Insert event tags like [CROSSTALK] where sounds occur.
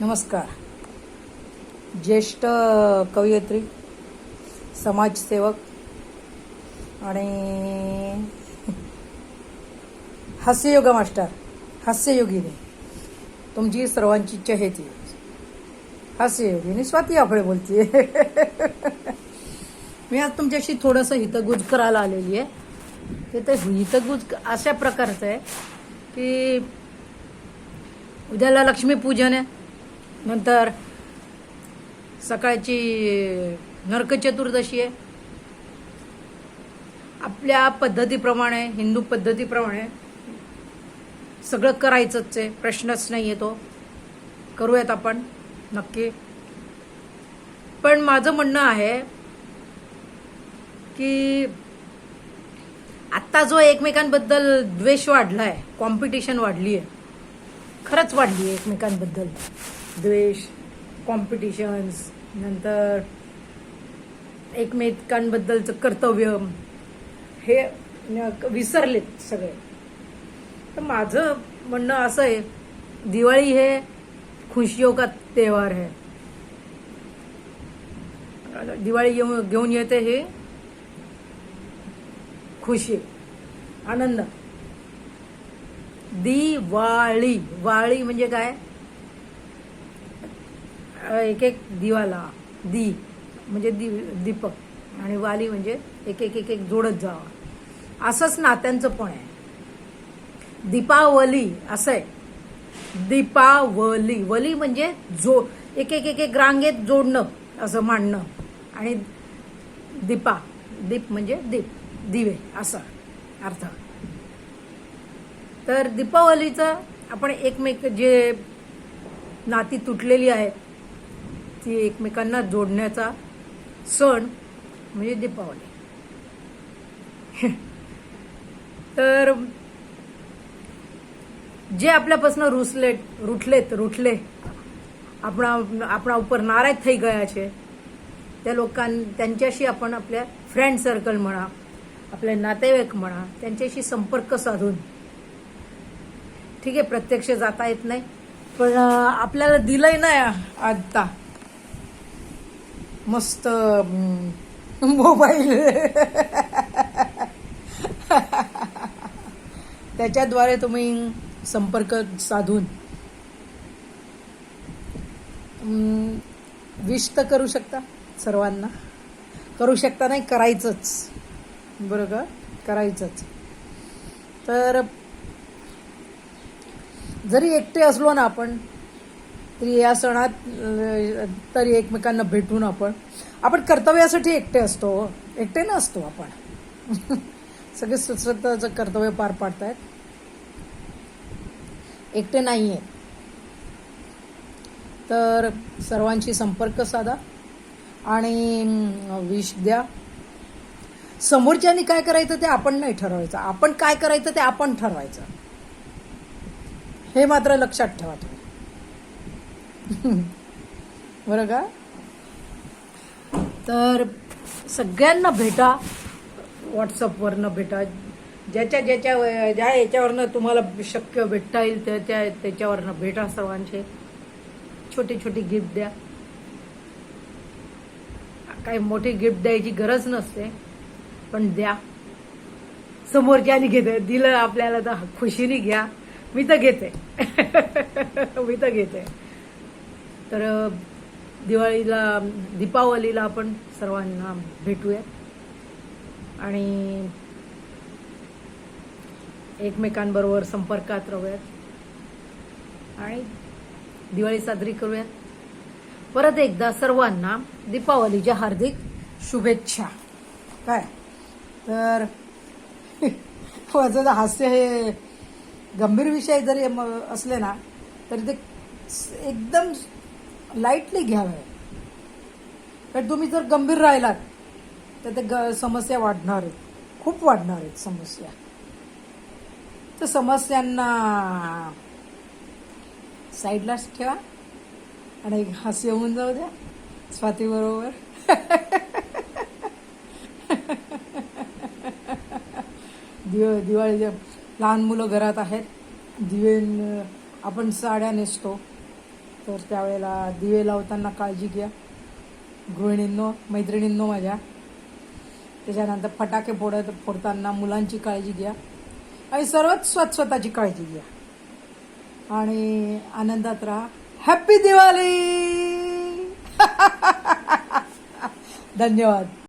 नमस्कार. ज्येष्ठ कवयित्री समाजसेवक आणि हास्ययोगा मास्टर हास्ययोगिनी. तुमची सर्वांची चहेती. हास्ययोगिनी स्वाती आपळे बोलतीये. मी आज तुमच्याशी थोडंसं हितगुज करायला आलेली आहे. ते तर हितगुज अशा प्रकारचं आहे की उद्याला लक्ष्मीपूजन आहे. नंतर सकाळची नरक चतुर्दशी आहे. आपल्या पद्धतीप्रमाणे हिंदू पद्धतीप्रमाणे सगळं करायचंच आहे. प्रश्नच नाही येतो करूयात आपण. नक्की. पण माझं म्हणणं आहे की आत्ता जो एकमेकांबद्दल द्वेष वाढलाय कॉम्पिटिशन वाढली आहे खरंच वाढली आहे एकमेकांबद्दल. द्वेष कॉम्पिटिशन्स नंतर एकमेकांबद्दलचं कर्तव्य हे विसरलेत सगळे. तर माझं म्हणणं असं आहे दिवाळी हे खुशियों का त्योहार है दिवाळी येऊन घेऊन येते हे खुशी आनंद. दिवाळी वाळी म्हणजे काय? एक एक दिवाला दी म्हणजे दि दीपक आणि वाली म्हणजे एक एक एक एक जोडत जावा. असंच नात्यांचं पण आहे. दीपावली असं आहे. दीपावली वली म्हणजे जो एक एक एक एक रांगेत जोडणं असं मांडणं. आणि दीपा दीप म्हणजे दीप दिवे असा अर्थ. तर दीपावलीचं आपण एकमेक जे नाती तुटलेली आहेत ती एकमेकांना जोडण्याचा सण म्हणजे दीपावली [LAUGHS] तर जे आपल्यापासून रुसले रुठलेत रुठले આપણા આપણા ઉપર નારાજ થઈ ગયા છે त्या लोकां त्यांच्याशी आपण आपल्या फ्रेंड सर्कल म्हणा आपले नातेवाईक म्हणा त्यांच्याशी संपर्क साधून ठीक आहे प्रत्यक्ष जाता येत नाही पण अं, आपल्याला दिलंय ना आता मस्त मोबाईल. त्याच्याद्वारे तुम्ही संपर्क साधून विश तर करू शकता सर्वांना. करू शकता नाही करायचंच. बरं का करायचंच. तर जरी एकटे असलो ना आपण तरी या सणात तरी एकमेकांना भेटून आपण आपण कर्तव्यासाठी एकटे असतो हो. एकटे नसतो आपण. [LAUGHS] सगळे स्वतःचं कर्तव्य पार पाडतायत. एकटे नाहीये. तर सर्वांशी संपर्क साधा आणि विष द्या. समोरच्यानी काय करायचं ते आपण नाही ठरवायचं. आपण काय करायचं ते आपण ठरवायचं. हे मात्र लक्षात ठेवा तुम्ही. [LAUGHS] बरं का? तर सगळ्यांना भेटा व्हॉट्सअपवरनं भेटा. ज्याच्या ज्याच्या ज्या याच्यावरनं तुम्हाला शक्य भेटता येईल त्या त्या त्याच्यावरनं भेटा सर्वांचे. छोटी छोटी गिफ्ट द्या. काही मोठी गिफ्ट द्यायची गरज नसते पण द्या. समोरच्याने घेते दिलं आपल्याला तर खुशीने घ्या. मी तर घेते. [LAUGHS] मी तर घेते. तर दिवाळीला दीपावलीला आपण सर्वांना भेटूया आणि एकमेकांबरोबर संपर्कात राहूयात. आणि दिवाळी साजरी करूयात. परत एकदा सर्वांना दीपावलीच्या हार्दिक शुभेच्छा. काय? तर [LAUGHS] माझं हास्य हे गंभीर विषय जरी असले ना तरी ते एकदम लाईटली घ्यावे. कारण तुम्ही जर गंभीर राहिलात तर ते ग- समस्या वाढणार आहेत. खूप वाढणार आहेत समस्या. तर समस्यांना साईडलाच ठेवा आणि एक हास्य होऊन जाऊ द्या. स्वातीबरोबर दिव दिवाळी लहान मुलं घरात आहेत. दिवे आपण साड्या नेसतो. तर त्यावेळेला दिवे लावताना काळजी घ्या. गृहिणींनो मैत्रिणींनो माझ्या. त्याच्यानंतर फटाके फोडत फोडताना मुलांची काळजी घ्या. आणि सर्वात स्वत स्वतःची काळजी घ्या. आणि आनंदात राहा. हॅप्पी दिवाळी [LAUGHS] धन्यवाद.